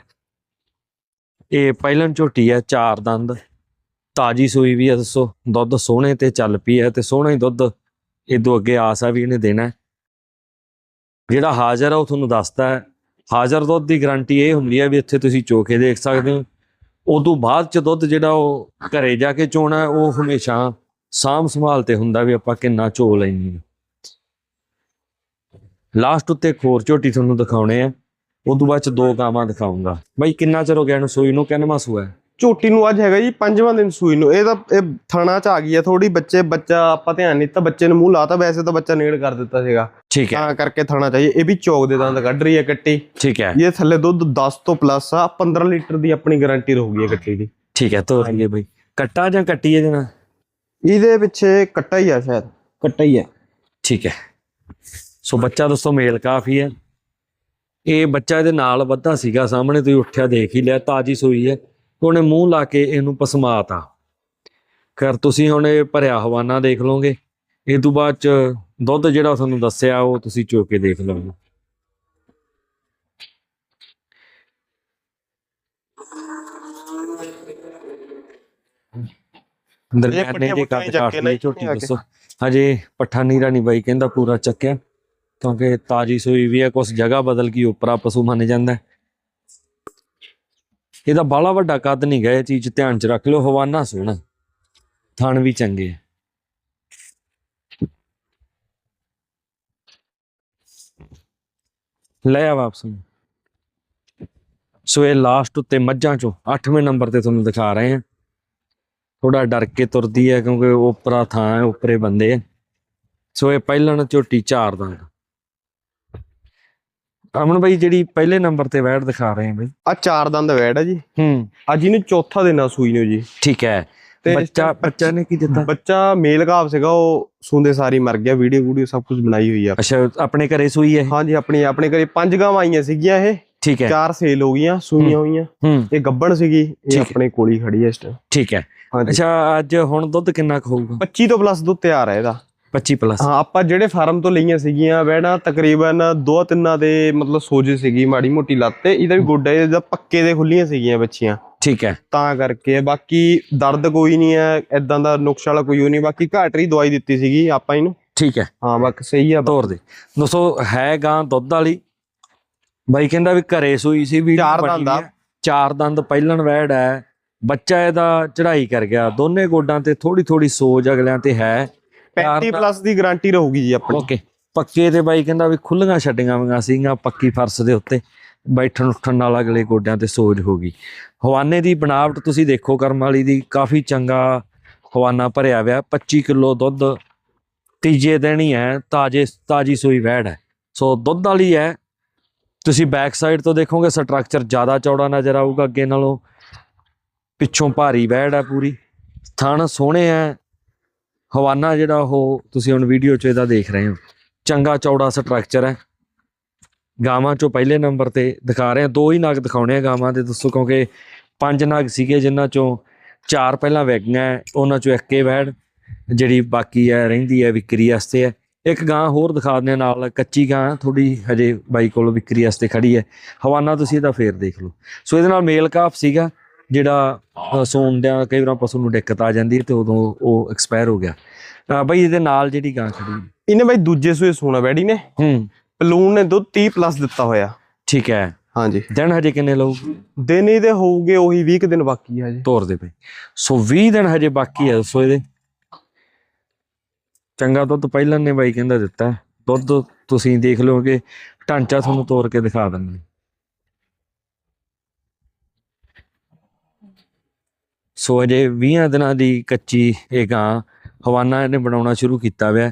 S1: ਇਹ ਪਹਿਲਣ ਝੋਟੀ ਹੈ, ਚਾਰ ਦੰਦ। ਤਾਜੀ ਸੂਈ ਵੀ ਹੈ, ਦੱਸੋ, ਦੁੱਧ ਸੋਹਣੇ ਤੇ ਚੱਲ ਪਈ ਹੈ ਤੇ ਸੋਹਣਾ ਹੀ ਦੁੱਧ ਇਦੋਂ ਅੱਗੇ ਆਸ ਆ ਵੀ ਇਹਨੇ ਦੇਣਾ ਜਿਹੜਾ ਹਾਜ਼ਰ ਆ ਉਹ ਤੁਹਾਨੂੰ ਦੱਸਦਾ ਹਾਜ਼ਰ ਦੁੱਧ ਦੀ ਗਾਰੰਟੀ ਇਹ ਹੁੰਦੀ ਹੈ ਵੀ ਇੱਥੇ ਤੁਸੀਂ ਚੋਕੇ ਦੇਖ ਸਕਦੇ ਹੋ। ਉਦੋਂ ਬਾਅਦ ਚ ਦੁੱਧ ਜਿਹੜਾ ਉਹ ਘਰੇ ਜਾ ਕੇ ਚੋਣਾ, ਉਹ ਹਮੇਸ਼ਾ ਸਾਂਭ ਸੰਭਾਲ ਤੇ ਹੁੰਦਾ ਵੀ ਆਪਾਂ ਕਿੰਨਾ ਚੋ ਲੈਣੀ ਲਾਸਟ ਉੱਤੇ ਇੱਕ ਹੋਰ ਝੋਟੀ ਤੁਹਾਨੂੰ ਦਿਖਾਉਣੇ ਆ। ਉਦੋਂ ਬਾਅਦ ਚ ਦੋ ਗਾਵਾਂ ਦਿਖਾਉਂਗਾ। ਬਾਈ ਕਿੰਨਾ ਚਿਰ ਹੋ ਗਿਆ ਇਹਨੂੰ ਸੂਈ ਨੂੰ? ਕਿੰਨਵਾਂ ਸੂਆ ਹੈ?
S2: ਝੋਟੀ ਨੂੰ ਅੱਜ ਹੈਗਾ ਜੀ ਪੰਜਵਾਂ ਦਿਨ ਸੂਈ ਨੂੰ। ਇਹ ਤਾਂ ਇਹ ਥਣਾ ਚ ਆ ਗਈ ਆ ਥੋੜੀ ਬੱਚੇ ਬੱਚਾ ਆਪਾਂ ਧਿਆਨ ਨਹੀਂ ਦਿੱਤਾ ਬੱਚੇ ਨੂੰ ਮੂੰਹ ਲਾਤਾ ਵੈਸੇ ਤਾਂ ਬੱਚਾ ਨੇੜ ਕਰ ਦਿੱਤਾ ਸੀਗਾ।
S1: ਠੀਕ ਹੈ।
S2: ਤਾਂ ਕਰਕੇ ਥਣਾ ਚਾਹੀਏ ਇਹ ਵੀ ਚੌਕ ਦੇ ਦੰਦ ਕੱਢ ਰਹੀ ਹੈ ਕੱਟੀ
S1: ਠੀਕ ਹੈ।
S2: ਇਹ ਥੱਲੇ ਦੁੱਧ 10 ਤੋਂ ਪਲੱਸ ਆ 15 ਲੀਟਰ ਦੀ ਆਪਣੀ ਗਾਰੰਟੀ ਰਹੂਗੀ ਕੱਟੀ ਦੀ।
S1: ਠੀਕ ਹੈ ਤੋਰ ਲਈਏ ਬਾਈ। ਕੱਟਾ ਜਾਂ ਕੱਟੀ ਇਹਦੇ ਨਾਲ?
S2: ਇਹਦੇ ਪਿੱਛੇ ਕੱਟਾ ਹੀ ਆ ਸ਼ਾਇਦ। ਕੱਟਾ ਹੀ ਹੈ
S1: ਠੀਕ ਹੈ। ਸੋ ਬੱਚਾ ਦੋਸਤੋ ਮੇਲ ਕਾਫੀ ਹੈ। ਇਹ ਬੱਚਾ ਇਹਦੇ ਨਾਲ ਵੱਧਾ ਸੀਗਾ ਸਾਹਮਣੇ ਤੁਸੀਂ ਉੱਠਿਆ ਦੇਖ ਹੀ ਲਿਆ ਤਾਜੀ ਸੂਈ ਹੈ। ਉਹਨੇ ਮੂੰਹ ਲਾ ਕੇ ਇਹਨੂੰ ਪਸਮਾਤਾ। ਕਰ ਤੁਸੀਂ ਹੁਣ ਇਹ ਭਰਿਆ ਹਵਾਨਾ ਦੇਖ ਲਓਗੇ। ਇਹ ਤੋਂ ਬਾਅਦ ਚ ਦੁੱਧ ਜਿਹੜਾ ਤੁਹਾਨੂੰ ਦੱਸਿਆ ਉਹ ਤੁਸੀਂ ਚੋ ਕੇ ਦੇਖ ਲਓਗੇ। ਦਰਮਿਆਨੇ
S2: ਦੀ
S1: ਕੱਟ
S2: ਕੱਟ
S1: ਲਈ
S2: ਛੋਟੀ
S1: ਦੱਸੋ। ਹਜੇ ਪੱਠਾ ਨੀਰਾ ਨਹੀਂ ਬਾਈ ਕਹਿੰਦਾ ਪੂਰਾ ਚੱਕਿਆ ਕਿਉਂਕਿ ਤਾਜੀ ਸੋਈ ਵੀ ਹੈ ਕੁਝ ਜਗ੍ਹਾ ਬਦਲ ਕੇ ਉਪਰਾ ਪਸ਼ੂ ਮੰਨ ਜਾਂਦਾ। ਇਹਦਾ ਬਾਲਾ ਵੱਡਾ ਕੱਦ ਨਹੀਂ ਗਿਆ ਇਹ ਚੀਜ਼ ਧਿਆਨ ਚ ਰੱਖ ਲਓ, ਹਵਾਨਾ ਸੋਹਣਾ ਥਣ ਵੀ ਚੰਗੇ ਲੈ ਆ ਵਾਪਸ ਸੋ ਇਹ ਲਾਸਟ ਉੱਤੇ ਮੱਝਾਂ ਚੋਂ 8ਵੇਂ ਨੰਬਰ ਤੇ ਤੁਹਾਨੂੰ ਦਿਖਾ ਰਹੇ ਹਾਂ ਥੋੜਾ ਡਰ ਕੇ ਤੁਰਦੀ ਹੈ ਕਿਉਂਕਿ ਉਪਰਾ ਥਾਂ ਹੈ, ਉਪਰੇ ਬੰਦੇ ਆ। ਸੋ ਇਹ ਪਹਿਲਣ ਝੋਟੀ ਚਾਰ ਦਾ ਅਮਨ ਬਾਈ ਜਿਹੜੀ ਪਹਿਲੇ ਨੰਬਰ ਤੇ ਵੈੜ ਦਿਖਾ ਰਹੇ ਹਾਂ ਬਾਈ।
S2: ਆ ਚਾਰ ਦੰਦ ਵੈੜ ਆ ਜੀ।
S1: ਹੂੰ।
S2: ਅੱਜ ਇਹਨੂੰ ਚੌਥਾ ਦਿਨ ਆ ਸੂਈ ਨੂੰ ਜੀ।
S1: ਠੀਕ ਹੈ। ਬੱਚਾ ਬੱਚਾ ਨੇ ਕੀ ਦਿੱਤਾ?
S2: ਬੱਚਾ ਮੇਲ ਘਾਵ ਸੀਗਾ ਉਹ ਸੂੰਦੇ ਸਾਰੀ ਮਰ ਗਿਆ ਵੀਡੀਓ ਵੀਡੀਓ ਸਭ ਕੁਝ ਬਣਾਈ ਹੋਈ ਆ।
S1: ਅੱਛਾ ਆਪਣੇ ਘਰੇ ਸੂਈ ਹੈ
S2: ਹਾਂਜੀ ਆਪਣੀ ਆਪਣੇ ਘਰੇ ਪੰਜ ਗਾਵਾਂ ਆਈਆਂ ਸੀਗੀਆਂ ਇਹ।
S1: ਠੀਕ ਹੈ।
S2: ਚਾਰ ਸੇਲ ਹੋ ਗਈਆਂ ਸੂਈਆਂ ਹੋਈਆਂ।
S1: ਹੂੰ।
S2: ਇਹ ਗੱਬਣ ਸੀਗੀ ਇਹ
S1: ਹੈ।
S2: ਆਪਣੇ ਕੋਲ ਹੀ ਖੜੀ ਹੈ ਇਸ ਟਾਈਮ
S1: ਠੀਕ ਹੈ। ਅੱਛਾ ਅੱਜ ਹੁਣ ਦੁੱਧ ਕਿੰਨਾ ਕੁ ਹੋਊਗਾ?
S2: 25 ਤੋਂ ਪਲੱਸ ਦੁੱਧ ਤਿਆਰ ਹੈ ਇਹਦਾ।
S1: 25 ਪਲੱਸ
S2: ਹਾਂ ਆਪਾਂ ਜਿਹੜੇ ਫਾਰਮ ਤੋਂ ਲਈਆਂ ਸੀਗੀਆਂ ਵੈਣਾ ਤਕਰੀਬਨ ਦੋ ਤਿੰਨਾਂ ਦੇ ਮਤਲਬ ਸੋਜ ਸੀਗੀ ਮਾੜੀ ਮੋਟੀ ਲੱਤ ਤੇ ਇਹਦਾ ਵੀ ਗੋਡਾ ਇਹਦਾ ਪੱਕੇ ਦੇ ਖੁੱਲੀਆਂ ਸੀਗੀਆਂ ਬੱਚੀਆਂ।
S1: ਠੀਕ ਹੈ।
S2: ਤਾਂ ਕਰਕੇ ਬਾਕੀ ਦਰਦ ਕੋਈ ਨਹੀਂ ਹੈ ਐਦਾਂ ਦਾ ਨੁਕਸ ਵਾਲਾ ਕੋਈ ਨਹੀਂ ਬਾਕੀ ਘਾਟਰੀ ਦਵਾਈ ਦਿੱਤੀ ਸੀਗੀ ਆਪਾਂ ਇਹਨੂੰ।
S1: ਠੀਕ ਹੈ।
S2: ਹਾਂ ਬਾਕੀ ਸਹੀ ਆ।
S1: ਤੋਰ ਦੇ। ਦੋਸਤੋ ਹੈ ਗਾਂ ਦੁੱਧ ਵਾਲੀ। ਬਾਈ ਕਹਿੰਦਾ ਵੀ ਘਰੇ ਸੂਈ ਸੀ ਵੀ
S2: ਚਾਰ ਦੰਦ ਆ।
S1: ਚਾਰ ਦੰਦ ਪਹਿਲਣ ਵੈੜ ਹੈ। ਬੱਚਾ ਇਹਦਾ ਚੜਾਈ ਕਰ ਗਿਆ। ਦੋਨੇ ਗੋਡਾਂ ਤੇ ਥੋੜੀ ਥੋੜੀ ਸੋਜ ਅਗਲਿਆਂ ਤੇ ਹੈ।
S2: 35
S1: ਚਾਰ
S2: ਪਲੱਸ ਦੀ ਗਾਰੰਟੀ ਰਹੂਗੀ ਜੀ ਆਪਣੀ।
S1: ਓਕੇ ਪੱਕੇ ਤੇ ਬਾਈ ਕਹਿੰਦਾ ਵੀ ਖੁੱਲੀਆਂ ਛੱਡੀਆਂ ਵੀਆਂ ਸੀਗੀਆਂ ਪੱਕੀ ਫਰਸ਼ ਦੇ ਉੱਤੇ। ਬੈਠਣ ਉੱਠਣ ਨਾਲ ਅਗਲੇ ਗੋਡਿਆਂ ਤੇ ਸੋਜ ਹੋ ਗਈ। ਹਵਾਨੇ ਦੀ ਬਣਾਵਟ ਤੁਸੀਂ ਦੇਖੋ ਕਰਮ ਵਾਲੀ ਦੀ ਕਾਫੀ ਚੰਗਾ ਹਵਾਨਾ ਭਰਿਆ ਹੋਇਆ। 25 ਕਿਲੋ ਦੁੱਧ ਤੀਜੇ ਦਿਨ ਹੀ ਹੈ ਤਾਜੇ ਤਾਜੀ ਸੂਈ ਵੈੜ ਹੈ। ਸੋ ਦੁੱਧ ਵਾਲੀ ਹੈ। ਤੁਸੀਂ ਬੈਕ ਸਾਈਡ ਤੋਂ ਦੇਖੋਗੇ ਸਟਰਕਚਰ ਜ਼ਿਆਦਾ ਚੌੜਾ ਨਜ਼ਰ ਆਊਗਾ ਅੱਗੇ ਨਾਲੋਂ। ਪਿੱਛੋਂ ਭਾਰੀ ਵੈੜ ਹੈ ਪੂਰੀ। ਥਣ ਸੋਹਣੇ ਹੈ। ਹਵਾਨਾ ਜਿਹੜਾ ਉਹ ਤੁਸੀਂ ਹੁਣ ਵੀਡੀਓ 'ਚ ਇਹਦਾ ਦੇਖ ਰਹੇ ਹੋ। ਚੰਗਾ ਚੌੜਾ ਸਟਰਕਚਰ ਹੈ। ਗਾਵਾਂ 'ਚੋਂ ਪਹਿਲੇ ਨੰਬਰ ਤੇ ਦਿਖਾ ਰਹੇ ਹਾਂ। ਦੋ ਹੀ ਨਗ ਦਿਖਾਉਣੇ ਆ ਗਾਵਾਂ ਦੇ ਦੱਸੋ ਕਿਉਂਕਿ ਪੰਜ ਨਗ ਸੀਗੇ ਜਿਨ੍ਹਾਂ 'ਚੋਂ ਚਾਰ ਪਹਿਲਾਂ ਵੈਗੀਆਂ ਹੈ, ਉਹਨਾਂ 'ਚੋਂ ਇੱਕੇ ਵੈੜ ਜਿਹੜੀ ਬਾਕੀ ਹੈ ਰਹਿੰਦੀ ਹੈ ਵਿਕਰੀ ਵਾਸਤੇ ਹੈ। ਇੱਕ ਗਾਂ ਹੋਰ ਦਿਖਾ ਦਿੰਦੇ ਹਾਂ ਨਾਲ ਕੱਚੀ ਗਾਂ ਥੋੜੀ ਹਜੇ ਬਾਈ ਕੋਲ ਵਿਕਰੀ ਵਾਸਤੇ ਖੜੀ ਹੈ। ਹਵਾਨਾ ਤੁਸੀਂ ਇਹਦਾ ਫੇਰ ਦੇਖ ਲਓ। ਸੋ ਇਹਦੇ ਨਾਲ ਮੇਲ ਕਾਫ ਸੀਗਾ। ਜਿਹੜਾ ਅ, ਸੌਂਦਿਆਂ ਕਈ ਵਾਰ ਪਸ਼ੂ ਨੂੰ ਦਿੱਕਤ ਆ ਜਾਂਦੀ ਹੈ ਤੇ ਉਦੋਂ ਉਹ ਐਕਸਪਾਇਰ ਹੋ ਗਿਆ। ਅ, ਬਈ ਇਹਦੇ ਨਾਲ ਜਿਹੜੀ ਗਾਂ ਖੜੀ ਹੈ।
S2: ਇਹਨੇ ਬਾਈ ਦੂਜੇ ਸੂਏ ਸੋਨਾ ਵੈੜੀ ਨੇ।
S1: ਹੂੰ।
S2: ਪਲੂਨ ਨੇ ਦੁੱਧ 30 ਪਲੱਸ ਦਿੱਤਾ ਹੋਇਆ।
S1: ਠੀਕ ਹੈ।
S2: ਹਾਂਜੀ।
S1: ਦਿਨ ਹਜੇ ਕਿੰਨੇ ਲਊ?
S2: ਦਿਨ ਇਹਦੇ ਹੋਊਗੇ ਉਹੀ 20 ਕੁ ਦਿਨ ਬਾਕੀ ਆ ਜੀ
S1: ਤੋਰ ਦੇ ਪਏ ਸੋ 20 ਦਿਨ ਹਜੇ ਬਾਕੀ ਹੈ ਸੋ ਇਹਦੇ। ਚੰਗਾ ਦੁੱਧ ਪਹਿਲਾਂ ਨੇ ਬਾਈ ਕਹਿੰਦਾ ਦਿੱਤਾ। ਹੈ। ਦੁੱਧ ਤੁਸੀਂ ਦੇਖ ਲਓਗੇ। ਢਾਂਚਾ ਤੁਹਾਨੂੰ ਤੋੜ ਕੇ ਦਿਖਾ ਦਿੰਦੇ ਸੋ ਅਜੇ 20 ਦਿਨਾਂ ਦੀ ਕੱਚੀ ਇਹ ਗਾਂ ਹਵਾਨਾ ਇਹਨੇ ਬਣਾਉਣਾ ਸ਼ੁਰੂ ਕੀਤਾ ਹੋਇਆ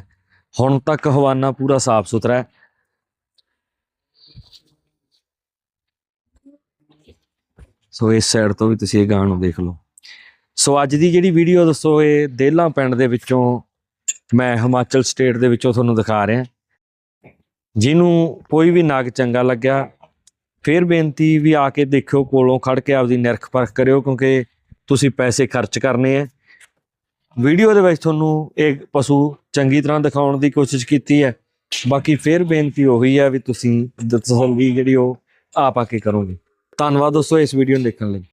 S1: ਹੁਣ ਤੱਕ ਹਵਾਨਾ ਪੂਰਾ ਸਾਫ਼ ਸੁਥਰਾ ਹੈ। ਸੋ ਇਸ ਸਾਈਡ ਤੋਂ ਵੀ ਤੁਸੀਂ ਇਹ ਗਾਂ ਨੂੰ ਦੇਖ ਲਓ। ਸੋ ਅੱਜ ਦੀ ਜਿਹੜੀ ਵੀਡੀਓ ਦੱਸੋ, ਇਹ ਦੇਲਾ ਪਿੰਡ ਦੇ ਵਿੱਚੋਂ ਮੈਂ ਹਿਮਾਚਲ ਸਟੇਟ ਦੇ ਵਿੱਚੋਂ ਤੁਹਾਨੂੰ ਦਿਖਾ ਰਿਹਾ। ਜਿਹਨੂੰ ਕੋਈ ਵੀ ਨਾਗ ਚੰਗਾ ਲੱਗਿਆ, ਫੇਰ ਬੇਨਤੀ ਵੀ ਆ ਕੇ ਦੇਖਿਓ, ਕੋਲੋਂ ਖੜ ਕੇ ਆਪਦੀ ਨਿਰਖ ਪਰਖ ਕਰਿਓ, ਕਿਉਂਕਿ ਤੁਸੀਂ ਪੈਸੇ ਖਰਚ ਕਰਨੇ ਆ। ਵੀਡੀਓ ਦੇ ਵਿੱਚ ਤੁਹਾਨੂੰ ਇਹ ਪਸ਼ੂ ਚੰਗੀ ਤਰ੍ਹਾਂ ਦਿਖਾਉਣ ਦੀ ਕੋਸ਼ਿਸ਼ ਕੀਤੀ ਹੈ। ਬਾਕੀ ਫੇਰ ਬੇਨਤੀ ਉਹੀ ਹੈ ਵੀ ਤੁਸੀਂ ਤਸੱਲੀ ਜਿਹੜੀ ਉਹ ਆਪ ਆ ਕੇ ਕਰੋਗੇ। ਧੰਨਵਾਦ ਦੋਸਤੋ ਇਸ ਵੀਡੀਓ ਨੂੰ ਦੇਖਣ ਲਈ।